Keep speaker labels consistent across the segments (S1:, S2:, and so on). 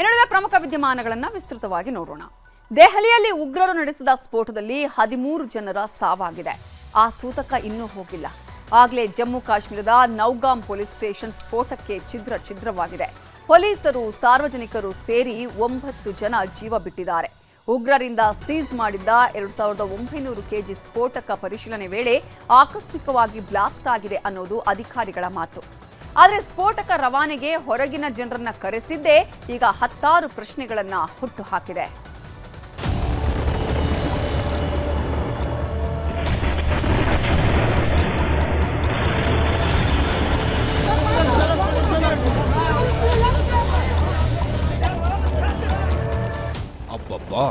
S1: ಇನ್ನುಳಿದ ಪ್ರಮುಖ ವಿದ್ಯಮಾನಗಳನ್ನು ವಿಸ್ತೃತವಾಗಿ ನೋಡೋಣ. ದೆಹಲಿಯಲ್ಲಿ ಉಗ್ರರು ನಡೆಸಿದ ಸ್ಫೋಟದಲ್ಲಿ ಹದಿಮೂರು ಜನರ ಸಾವಾಗಿದೆ. ಆ ಸೂತಕ ಇನ್ನೂ ಹೋಗಿಲ್ಲ. ಆಗಲೇ ಜಮ್ಮು ಕಾಶ್ಮೀರದ ನೌಗಾಮ್ ಪೊಲೀಸ್ ಸ್ಟೇಷನ್ ಸ್ಫೋಟಕ್ಕೆ ಛಿದ್ರ ಛಿದ್ರವಾಗಿದೆ. ಪೊಲೀಸರು ಸಾರ್ವಜನಿಕರು ಸೇರಿ ಒಂಬತ್ತು ಜನ ಜೀವ ಬಿಟ್ಟಿದ್ದಾರೆ. ಉಗ್ರರಿಂದ ಸೀಸ್ ಮಾಡಿದ್ದ ಎರಡು ಸಾವಿರದ ಒಂಬೈನೂರು ಕೆಜಿ ಸ್ಫೋಟಕ ಪರಿಶೀಲನೆ ವೇಳೆ ಆಕಸ್ಮಿಕವಾಗಿ ಬ್ಲಾಸ್ಟ್ ಆಗಿದೆ ಅನ್ನೋದು ಅಧಿಕಾರಿಗಳ ಮಾತು. ಆದರೆ ಸ್ಫೋಟಕ ರವಾನೆಗೆ ಹೊರಗಿನ ಜನರನ್ನ ಕರೆಸಿದ್ದೇ ಈಗ ಹತ್ತಾರು ಪ್ರಶ್ನೆಗಳನ್ನ ಹುಟ್ಟು ಹಾಕಿದೆ.
S2: ಅಬ್ಬಬ್ಬಾ,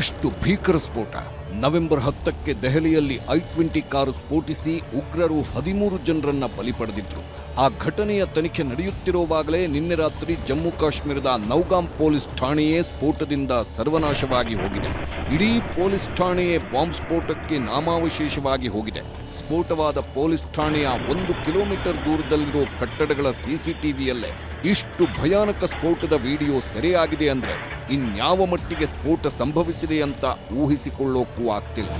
S2: ಎಷ್ಟು ಭೀಕರ ಸ್ಫೋಟ. ನವೆಂಬರ್ ಹತ್ತಕ್ಕೆ ದೆಹಲಿಯಲ್ಲಿ ಐ ಟ್ವೆಂಟಿ ಕಾರು ಸ್ಫೋಟಿಸಿ ಉಗ್ರರು ಹದಿಮೂರು ಜನರನ್ನ ಬಲಿ ಪಡೆದಿದ್ರು. ಆ ಘಟನೆಯ ತನಿಖೆ ನಡೆಯುತ್ತಿರುವಾಗಲೇ ನಿನ್ನೆ ರಾತ್ರಿ ಜಮ್ಮು ಕಾಶ್ಮೀರದ ನೌಗಾಂ ಪೊಲೀಸ್ ಠಾಣೆಯೇ ಸ್ಫೋಟದಿಂದ ಸರ್ವನಾಶವಾಗಿ ಹೋಗಿದೆ. ಇಡೀ ಪೊಲೀಸ್ ಠಾಣೆಯೇ ಬಾಂಬ್ ಸ್ಫೋಟಕ್ಕೆ ನಾಮಾವಶೇಷವಾಗಿ ಹೋಗಿದೆ. ಸ್ಫೋಟವಾದ ಪೊಲೀಸ್ ಠಾಣೆಯ ಒಂದು ಕಿಲೋಮೀಟರ್ ದೂರದಲ್ಲಿರೋ ಕಟ್ಟಡಗಳ ಸಿಸಿಟಿವಿಯಲ್ಲೇ ಇಷ್ಟು ಭಯಾನಕ ಸ್ಫೋಟದ ವಿಡಿಯೋ ಸೆರೆಯಾಗಿದೆ ಅಂದ್ರೆ ಇನ್ಯಾವ ಮಟ್ಟಿಗೆ ಸ್ಫೋಟ ಸಂಭವಿಸಿದೆ ಅಂತ ಊಹಿಸಿಕೊಳ್ಳೋಕ್ಕೂ ಆಗ್ತಿಲ್ಲ.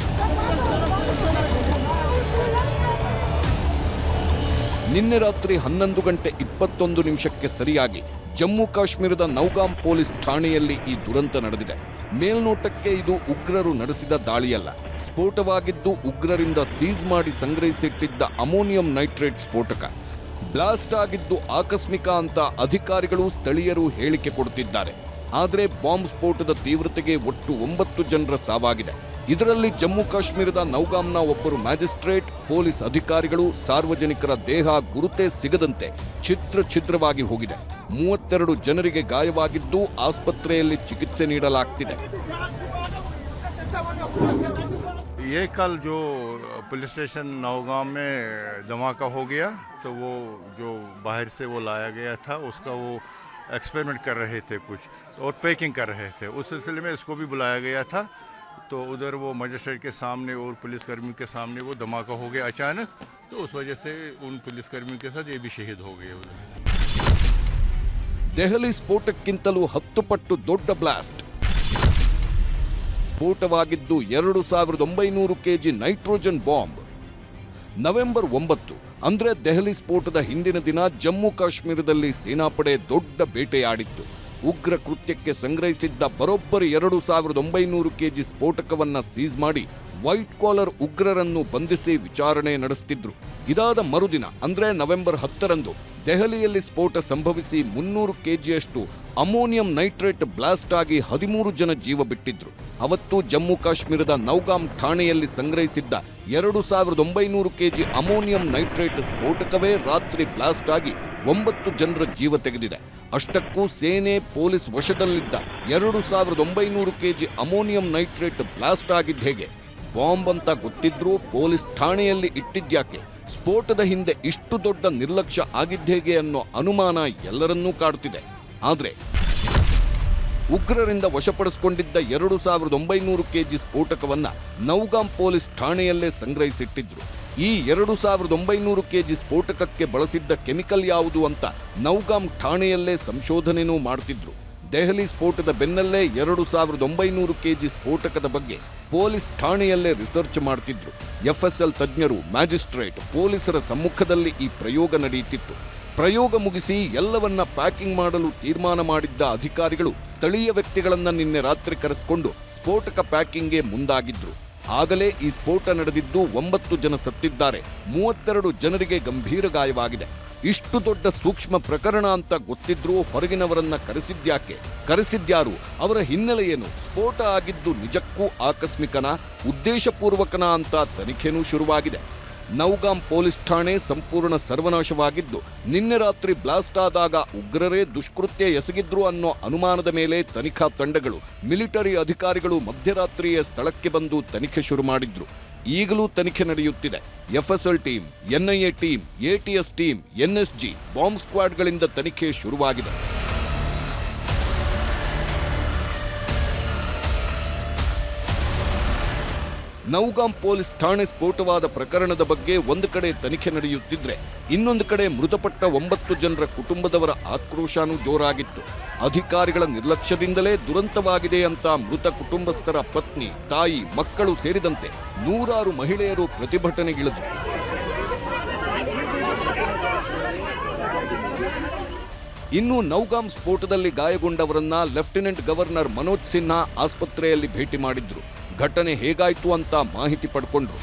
S2: ನಿನ್ನೆ ರಾತ್ರಿ ಹನ್ನೊಂದು ಗಂಟೆ ಇಪ್ಪತ್ತೊಂದು ನಿಮಿಷಕ್ಕೆ ಸರಿಯಾಗಿ ಜಮ್ಮು ಕಾಶ್ಮೀರದ ನೌಗಾಂ ಪೊಲೀಸ್ ಠಾಣೆಯಲ್ಲಿ ಈ ದುರಂತ ನಡೆದಿದೆ. ಮೇಲ್ನೋಟಕ್ಕೆ ಇದು ಉಗ್ರರು ನಡೆಸಿದ ದಾಳಿಯಲ್ಲ. ಸ್ಫೋಟವಾಗಿದ್ದು ಉಗ್ರರಿಂದ ಸೀಸ್ ಮಾಡಿ ಸಂಗ್ರಹಿಸಿಟ್ಟಿದ್ದ ಅಮೋನಿಯಂ ನೈಟ್ರೇಟ್ ಸ್ಫೋಟಕ. ಬ್ಲಾಸ್ಟ್ ಆಗಿದ್ದು ಆಕಸ್ಮಿಕ ಅಂತ ಅಧಿಕಾರಿಗಳು ಸ್ಥಳೀಯರು ಹೇಳಿಕೆ ಕೊಡುತ್ತಿದ್ದಾರೆ. ಆದರೆ ಬಾಂಬ್ ಸ್ಫೋಟದ ತೀವ್ರತೆಗೆ ಒಟ್ಟು ಒಂಬತ್ತು ಜನರ ಸಾವಾಗಿದೆ. ಇದರಲ್ಲಿ ಜಮ್ಮು ಕಾಶ್ಮೀರದ ನೌಗಾಂನ ಒಬ್ಬರು ಮ್ಯಾಜಿಸ್ಟ್ರೇಟ್, ಪೊಲೀಸ್ ಅಧಿಕಾರಿಗಳು, ಸಾರ್ವಜನಿಕರ ದೇಹ, ಗುರುತೇ ಸಿಗದಂತೆ ಛಿದ್ರ ಛಿದ್ರವಾಗಿ ಹೋಗಿದೆ. ಮೂವತ್ತೆರಡು ಜನರಿಗೆ ಗಾಯವಾಗಿದ್ದು ಆಸ್ಪತ್ರೆಯಲ್ಲಿ ಚಿಕಿತ್ಸೆ ನೀಡಲಾಗ್ತಿದೆ.
S3: ये कल जो पुलिस स्टेशन नौगांव में धमाका हो गया तो वो जो बाहर से वो लाया गया था उसका वो एक्सपेरिमेंट कर रहे थे कुछ और पैकिंग कर रहे थे उस सिलसिले में इसको भी बुलाया गया था तो उधर वो मजिस्ट्रेट के सामने और पुलिसकर्मियों के सामने वो धमाका हो गया अचानक तो उस वजह से उन पुलिसकर्मियों के साथ ये भी शहीद हो गए उधर
S2: ದೆಹಲಿ ಸ್ಫೋಟಕ್ಕಿಂತಲೂ ಹತ್ತು ಪಟ್ಟು ದೊಡ್ಡ ಬ್ಲಾಸ್ಟ್ ಸ್ಫೋಟವಾಗಿದ್ದು ಎರಡು ಸಾವಿರದ ಒಂಬೈನೂರು ಕೆಜಿ ನೈಟ್ರೋಜನ್ ಬಾಂಬ್. ನವೆಂಬರ್ ಒಂಬತ್ತು, ಅಂದರೆ ದೆಹಲಿ ಸ್ಫೋಟದ ಹಿಂದಿನ ದಿನ ಜಮ್ಮು ಕಾಶ್ಮೀರದಲ್ಲಿ ಸೇನಾಪಡೆ ದೊಡ್ಡ ಬೇಟೆಯಾಡಿತ್ತು. ಉಗ್ರ ಕೃತ್ಯಕ್ಕೆ ಸಂಗ್ರಹಿಸಿದ್ದ ಬರೋಬ್ಬರಿ ಎರಡು ಸಾವಿರದ ಒಂಬೈನೂರು ಕೆಜಿ ಸ್ಫೋಟಕವನ್ನು ಸೀಸ್ ಮಾಡಿ ವೈಟ್ ಕಾಲರ್ ಉಗ್ರರನ್ನು ಬಂಧಿಸಿ ವಿಚಾರಣೆ ನಡೆಸುತ್ತಿದ್ದರು ಇದಾದ ಮರುದಿನ, ಅಂದರೆ ನವೆಂಬರ್ ಹತ್ತರಂದು, ದೆಹಲಿಯಲ್ಲಿ ಸ್ಫೋಟ ಸಂಭವಿಸಿ ಮುನ್ನೂರು ಕೆಜಿಯಷ್ಟು ಅಮೋನಿಯಂ ನೈಟ್ರೇಟ್ ಬ್ಲಾಸ್ಟ್ ಆಗಿ ಹದಿಮೂರು ಜನ ಜೀವ ಬಿಟ್ಟಿದ್ರು. ಅವತ್ತು ಜಮ್ಮು ಕಾಶ್ಮೀರದ ನೌಗಾಮ್ ಠಾಣೆಯಲ್ಲಿ ಸಂಗ್ರಹಿಸಿದ್ದ ಎರಡು ಸಾವಿರದ ಒಂಬೈನೂರು ಕೆಜಿ ಅಮೋನಿಯಂ ನೈಟ್ರೇಟ್ ಸ್ಫೋಟಕವೇ ರಾತ್ರಿ ಬ್ಲಾಸ್ಟ್ ಆಗಿ ಒಂಬತ್ತು ಜನರ ಜೀವ ತೆಗೆದಿದೆ. ಅಷ್ಟಕ್ಕೂ ಸೇನೆ ಪೊಲೀಸ್ ವಶದಲ್ಲಿದ್ದ ಎರಡು ಸಾವಿರದ ಒಂಬೈನೂರು ಕೆಜಿ ಅಮೋನಿಯಂ ನೈಟ್ರೇಟ್ ಬ್ಲಾಸ್ಟ್ ಆಗಿದ್ದ ಹೇಗೆ? ಬಾಂಬ್ ಅಂತ ಗೊತ್ತಿದ್ರೂ ಪೊಲೀಸ್ ಠಾಣೆಯಲ್ಲಿ ಇಟ್ಟಿದ್ಯಾಕೆ? ಸ್ಫೋಟದ ಹಿಂದೆ ಇಷ್ಟು ದೊಡ್ಡ ನಿರ್ಲಕ್ಷ್ಯ ಆಗಿದ್ದೇಗೆ ಅನ್ನೋ ಅನುಮಾನ ಎಲ್ಲರನ್ನೂ ಕಾಡುತ್ತಿದೆ ಆದರೆ ಉಗ್ರರಿಂದ ವಶಪಡಿಸಿಕೊಂಡಿದ್ದ ಎರಡು ಸಾವಿರದ ಒಂಬೈನೂರು ಕೆಜಿ ಸ್ಫೋಟಕವನ್ನ ನೌಗಾಂ ಪೊಲೀಸ್ ಠಾಣೆಯಲ್ಲೇ ಸಂಗ್ರಹಿಸಿಟ್ಟಿದ್ರು. ಈ ಎರಡು ಸಾವಿರದ ಒಂಬೈನೂರು ಕೆಜಿ ಸ್ಫೋಟಕಕ್ಕೆ ಬಳಸಿದ್ದ ಕೆಮಿಕಲ್ ಯಾವುದು ಅಂತ ನೌಗಾಂ ಠಾಣೆಯಲ್ಲೇ ಸಂಶೋಧನೆನೂ ಮಾಡ್ತಿದ್ರು. ದೆಹಲಿ ಸ್ಫೋಟದ ಬೆನ್ನಲ್ಲೇ ಎರಡು ಸಾವಿರದ ಒಂಬೈನೂರು ಕೆಜಿ ಸ್ಫೋಟಕದ ಬಗ್ಗೆ ಪೊಲೀಸ್ ಠಾಣೆಯಲ್ಲೇ ರಿಸರ್ಚ್ ಮಾಡ್ತಿದ್ರು. ಎಫ್ಎಸ್ಎಲ್ ತಜ್ಞರು ಮ್ಯಾಜಿಸ್ಟ್ರೇಟ್ ಪೊಲೀಸರ ಸಮ್ಮುಖದಲ್ಲಿ ಈ ಪ್ರಯೋಗ ನಡೆಯುತ್ತಿತ್ತು. ಪ್ರಯೋಗ ಮುಗಿಸಿ ಎಲ್ಲವನ್ನ ಪ್ಯಾಕಿಂಗ್ ಮಾಡಲು ತೀರ್ಮಾನ ಮಾಡಿದ್ದ ಅಧಿಕಾರಿಗಳು ಸ್ಥಳೀಯ ವ್ಯಕ್ತಿಗಳನ್ನ ನಿನ್ನೆ ರಾತ್ರಿ ಕರೆಸಿಕೊಂಡು ಸ್ಫೋಟಕ ಪ್ಯಾಕಿಂಗ್ಗೆ ಮುಂದಾಗಿದ್ರು. ಆಗಲೇ ಈ ಸ್ಫೋಟ ನಡೆದಿದ್ದು ಒಂಬತ್ತು ಜನ ಸತ್ತಿದ್ದಾರೆ. ಮೂವತ್ತೆರಡು ಜನರಿಗೆ ಗಂಭೀರ ಗಾಯವಾಗಿದೆ. ಇಷ್ಟು ದೊಡ್ಡ ಸೂಕ್ಷ್ಮ ಪ್ರಕರಣ ಅಂತ ಗೊತ್ತಿದ್ರೂ ಹೊರಗಿನವರನ್ನ ಕರೆಸಿದ್ಯಾಕೆ ಕರೆಸಿದ್ಯಾರು? ಅವರ ಹಿನ್ನೆಲೆ ಏನು? ಸ್ಫೋಟ ಆಗಿದ್ದು ನಿಜಕ್ಕೂ ಆಕಸ್ಮಿಕನ? ಉದ್ದೇಶಪೂರ್ವಕನ ಅಂತ ತನಿಖೆನೂ ಶುರುವಾಗಿದೆ. ನೌಗಾಂ ಪೊಲೀಸ್ ಠಾಣೆ ಸಂಪೂರ್ಣ ಸರ್ವನಾಶವಾಗಿದ್ದು, ನಿನ್ನೆ ರಾತ್ರಿ ಬ್ಲಾಸ್ಟ್ ಆದಾಗ ಉಗ್ರರೇ ದುಷ್ಕೃತ್ಯ ಎಸಗಿದ್ರು ಅನ್ನೋ ಅನುಮಾನದ ಮೇಲೆ ತನಿಖಾ ತಂಡಗಳು, ಮಿಲಿಟರಿ ಅಧಿಕಾರಿಗಳು ಮಧ್ಯರಾತ್ರಿಯ ಸ್ಥಳಕ್ಕೆ ಬಂದು ತನಿಖೆ ಶುರು ಮಾಡಿದ್ರು. ಈಗಲೂ ತನಿಖೆ ನಡೆಯುತ್ತಿದೆ. FSL team NIA team ATS team NSG bomb ಸ್ಕ್ವಾಡ್ಗಳಿಂದ ತನಿಖೆ ಶುರುವಾಗಿದೆ. ನೌಗಾಂ ಪೊಲೀಸ್ ಠಾಣೆ ಸ್ಫೋಟವಾದ ಪ್ರಕರಣದ ಬಗ್ಗೆ ಒಂದು ಕಡೆ ತನಿಖೆ ನಡೆಯುತ್ತಿದ್ರೆ, ಇನ್ನೊಂದು ಕಡೆ ಮೃತಪಟ್ಟ ಒಂಬತ್ತು ಜನರ ಕುಟುಂಬದವರ ಆಕ್ರೋಶನೂ ಜೋರಾಗಿತ್ತು. ಅಧಿಕಾರಿಗಳ ನಿರ್ಲಕ್ಷ್ಯದಿಂದಲೇ ದುರಂತವಾಗಿದೆ ಅಂತ ಮೃತ ಕುಟುಂಬಸ್ಥರ ಪತ್ನಿ, ತಾಯಿ, ಮಕ್ಕಳು ಸೇರಿದಂತೆ ನೂರಾರು ಮಹಿಳೆಯರು ಪ್ರತಿಭಟನೆಗಿಳಿದರು ಇನ್ನು ನೌಗಾಂ ಸ್ಫೋಟದಲ್ಲಿ ಗಾಯಗೊಂಡವರನ್ನ ಲೆಫ್ಟಿನೆಂಟ್ ಗವರ್ನರ್ ಮನೋಜ್ ಸಿನ್ಹಾ ಆಸ್ಪತ್ರೆಯಲ್ಲಿ ಭೇಟಿ ಮಾಡಿದ್ರು. ಘಟನೆ ಹೇಗಾಯಿತು ಅಂತ ಮಾಹಿತಿ ಪಡ್ಕೊಂಡ್ರು.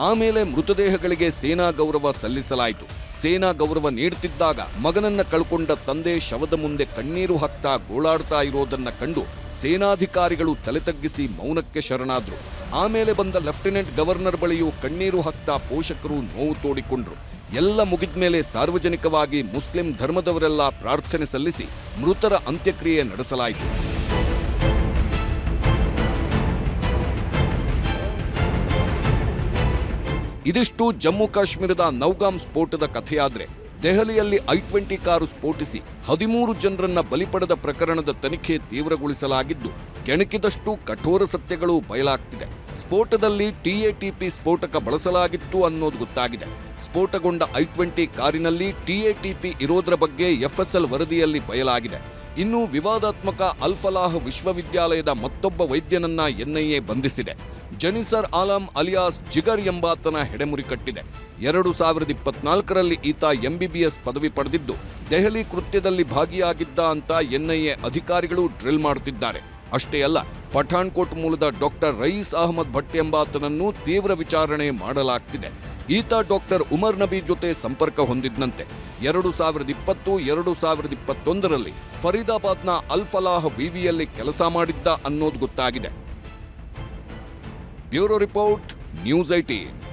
S2: ಆಮೇಲೆ ಮೃತದೇಹಗಳಿಗೆ ಸೇನಾ ಗೌರವ ಸಲ್ಲಿಸಲಾಯಿತು. ಸೇನಾ ಗೌರವ ನೀಡುತ್ತಿದ್ದಾಗ ಮಗನನ್ನ ಕಳ್ಕೊಂಡ ತಂದೆ ಶವದ ಮುಂದೆ ಕಣ್ಣೀರು ಹಾಕ್ತಾ ಗೋಳಾಡ್ತಾ ಇರೋದನ್ನ ಕಂಡು ಸೇನಾಧಿಕಾರಿಗಳು ತಲೆ ತಗ್ಗಿಸಿ ಮೌನಕ್ಕೆ ಶರಣಾದ್ರು. ಆಮೇಲೆ ಬಂದ ಲೆಫ್ಟಿನೆಂಟ್ ಗವರ್ನರ್ ಬಳಿಯೂ ಕಣ್ಣೀರು ಹಾಕ್ತಾ ಪೋಷಕರು ನೋವು ತೋಡಿಕೊಂಡ್ರು. ಎಲ್ಲ ಮುಗಿದ ಮೇಲೆ ಸಾರ್ವಜನಿಕವಾಗಿ ಮುಸ್ಲಿಂ ಧರ್ಮದವರೆಲ್ಲ ಪ್ರಾರ್ಥನೆ ಸಲ್ಲಿಸಿ ಮೃತರ ಅಂತ್ಯಕ್ರಿಯೆ ನಡೆಸಲಾಯಿತು. ಇದಿಷ್ಟು ಜಮ್ಮು ಕಾಶ್ಮೀರದ ನೌಗಾಂ ಸ್ಫೋಟದ ಕಥೆಯಾದ್ರೆ ದೆಹಲಿಯಲ್ಲಿ ಐ ಟ್ವೆಂಟಿ ಕಾರು ಸ್ಫೋಟಿಸಿ ಹದಿಮೂರು ಜನರನ್ನ ಬಲಿಪಡೆದ ಪ್ರಕರಣದ ತನಿಖೆ ತೀವ್ರಗೊಳಿಸಲಾಗಿದ್ದು ಕೆಣಕಿದಷ್ಟು ಕಠೋರ ಸತ್ಯಗಳು ಬಯಲಾಗ್ತಿದೆ. ಸ್ಫೋಟದಲ್ಲಿ ಟಿಎಟಿಪಿ ಸ್ಫೋಟಕ ಬಳಸಲಾಗಿತ್ತು ಅನ್ನೋದು ಗೊತ್ತಾಗಿದೆ. ಸ್ಫೋಟಗೊಂಡ ಐ ಟ್ವೆಂಟಿ ಕಾರಿನಲ್ಲಿ ಟಿಎಟಿಪಿ ಇರೋದ್ರ ಬಗ್ಗೆ ಎಫ್ಎಸ್ಎಲ್ ವರದಿಯಲ್ಲಿ ಬಯಲಾಗಿದೆ. ಇನ್ನು ವಿವಾದಾತ್ಮಕ ಅಲ್ಫಲಾಹ್ ವಿಶ್ವವಿದ್ಯಾಲಯದ ಮತ್ತೊಬ್ಬ ವೈದ್ಯನನ್ನ ಎನ್ಐಎ ಬಂಧಿಸಿದೆ. ಜನಿಸರ್ ಆಲಂ ಅಲಿಯಾಸ್ ಜಿಗರ್ ಎಂಬಾತನ ಹೆಡೆಮುರಿ ಕಟ್ಟಿದೆ. ಎರಡು ಸಾವಿರದ ಇಪ್ಪತ್ನಾಲ್ಕರಲ್ಲಿ ಈತ ಎಂಬಿಬಿಎಸ್ ಪದವಿ ಪಡೆದಿದ್ದು, ದೆಹಲಿ ಕೃತ್ಯದಲ್ಲಿ ಭಾಗಿಯಾಗಿದ್ದ ಅಂತ ಎನ್ಐಎ ಅಧಿಕಾರಿಗಳು ಡ್ರಿಲ್ ಮಾಡುತ್ತಿದ್ದಾರೆ ಅಷ್ಟೇ ಅಲ್ಲ, ಪಠಾಣ್ಕೋಟ್ ಮೂಲದ ಡಾಕ್ಟರ್ ರಯೀಸ್ ಅಹಮದ್ ಭಟ್ ಎಂಬಾತನನ್ನು ತೀವ್ರ ವಿಚಾರಣೆ ಮಾಡಲಾಗ್ತಿದೆ. ಈತ ಡಾಕ್ಟರ್ ಉಮರ್ ನಬಿ ಜೊತೆ ಸಂಪರ್ಕ ಹೊಂದಿದ್ದಂತೆ ಎರಡು ಸಾವಿರದ ಇಪ್ಪತ್ತು, ಎರಡು ಸಾವಿರದ ಇಪ್ಪತ್ತೊಂದರಲ್ಲಿ ಫರೀದಾಬಾದ್ನ ಅಲ್ಫಲಾಹ್ ವಿವಿಯಲ್ಲಿ ಕೆಲಸ ಮಾಡಿದ್ದ ಅನ್ನೋದು ಗೊತ್ತಾಗಿದೆ. Bureau report, news eighteen.